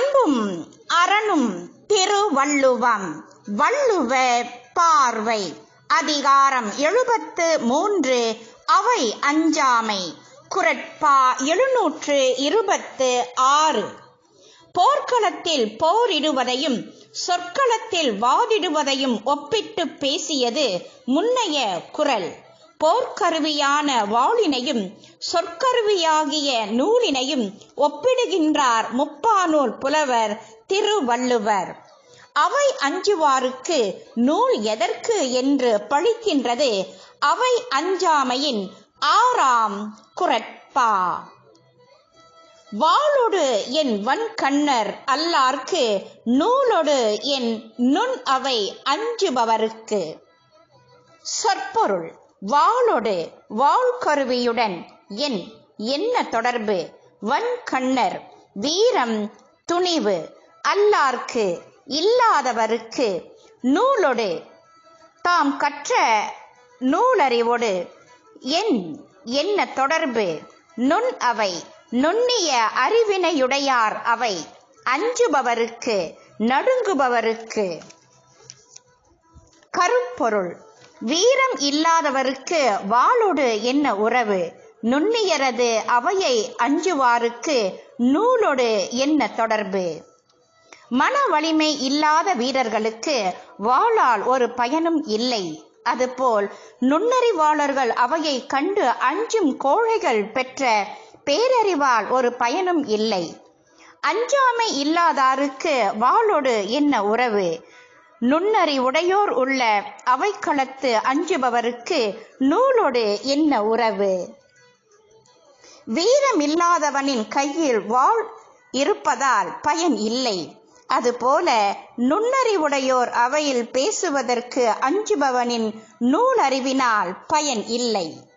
அன்பும் அரணும் திருவள்ளுவம். வள்ளுவ பார்வை. அதிகாரம் எழுபத்து மூன்று. அவை அஞ்சாமை. குரட்பா எழுநூற்று இருபத்து ஆறு. போர்க்களத்தில் போரிடுவதையும் சொற்களத்தில் வாதிடுவதையும் ஒப்பிட்டு பேசியது முன்னைய குரல். போர்க்கருவியான வாளினையும் சொற்கருவியாகிய நூலினையும் ஒப்பிடுகின்றார் முப்பானூல் புலவர் திருவள்ளுவர். அவை அஞ்சுவாருக்கு நூல் எதற்கு என்று பழிக்கின்றது? அவை அஞ்சாமையின் ஆறாம் குரட்பா. வாளொடு என் வன்கண்ணர் அல்லார்க்கு நூலொடு என் நுண் அவை அஞ்சுபவருக்கு. சொற்பொருள். வாளோடு வாள் கருவியுடன் என் என்ன தொடர்பு? வன்கண்ணர் வீரம் துணிவு அல்லார்க்கு இல்லாதவருக்கு நூலொடு தாம் கற்ற நூலறிவோடு என் என்ன தொடர்பு? நுண் அவை நுண்ணிய அறிவினையுடையார் அவை அஞ்சுபவருக்கு நடுங்குபவருக்கு. கருப்பொருள் வீரம் இல்லாதவருக்கு வாளோடு என்ன உறவு? நுண்ணியரது அவையை அஞ்சுவாருக்கு நூலோடு என்ன தொடர்பு? மன வலிமை இல்லாத வீரர்களுக்கு வாளால் ஒரு பயனும் இல்லை. அதுபோல் நுண்ணறிவாளர்கள் அவையை கண்டு அஞ்சும் கோழைகள் பெற்ற பேரறிவால் ஒரு பயனும் இல்லை. அஞ்சாமை இல்லாதாருக்கு வாளோடு என்ன உறவு? நுண்ணறிவுடையோர் உள்ள அவைக்களத்து அஞ்சுபவருக்கு நூலோடு என்ன உறவு? வீரமில்லாதவனின் கையில் வாழ் இருப்பதால் பயன் இல்லை. அதுபோல நுண்ணறிவுடையோர் அவையில் பேசுவதற்கு அஞ்சுபவனின் நூலறிவினால் பயன் இல்லை.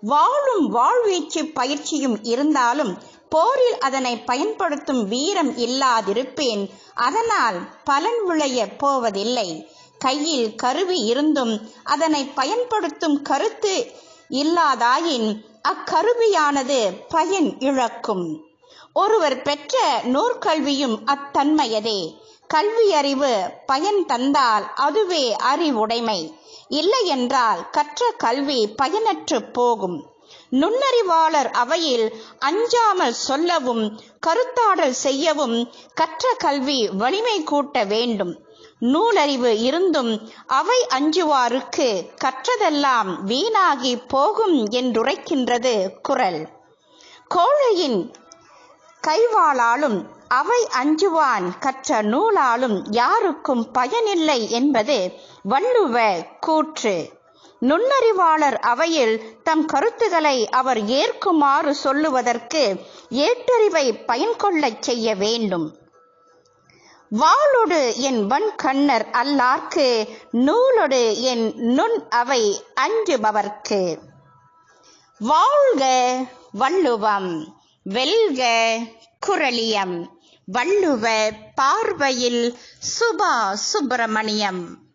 வாழும் வாழ்வீச்சு பயிற்சியும் இருந்தாலும் போரில் அதனை பயன்படுத்தும் வீரம் இல்லாதிருப்பேன். அதனால் பலன் விளைய போவதில்லை. கையில் கருவி இருந்தும் அதனை பயன்படுத்தும் கருத்து இல்லாதாயின் அக்கருவியானது பயன் இழக்கும். ஒருவர் பெற்ற நூற்கல்வியும் அத்தன்மையதே. கல்வியறிவு பயன் தந்தால் அதுவே அறிவுடைமை. இல்லையென்றால் கற்ற கல்வி பயனற்று போகும். நுண்ணறிவாளர் அவையில் அஞ்சாமல் சொல்லவும் கருத்தாடல் செய்யவும் கற்ற கல்வி வலிமை கூட்ட வேண்டும். நூலறிவு இருந்தும் அவை அஞ்சுவாருக்கு கற்றதெல்லாம் வீணாகி போகும் என்றுரைக்கின்றது குரல். கோழையின் கைவாளாலும் அவை அஞ்சுவான் கற்ற நூலாலும் யாருக்கும் பயனில்லை என்பது வள்ளுவ கூற்று. நுண்ணறிவாளர் அவையில் தம் கருத்துக்களை அவர் ஏற்குமாறு சொல்லுவதற்கு ஏற்றறிவை பயன்கொள்ளச் செய்ய வேண்டும். வாளொடு என் வன்கண்ணர் அல்லார்க்கு நூலொடு என் நுண் அவை அஞ்சுபவர்க்கு. வாழ்க வள்ளுவம் வெல்க குரலியம். வள்ளுவ பார்வையில் சுபா சுப்பிரமணியம்.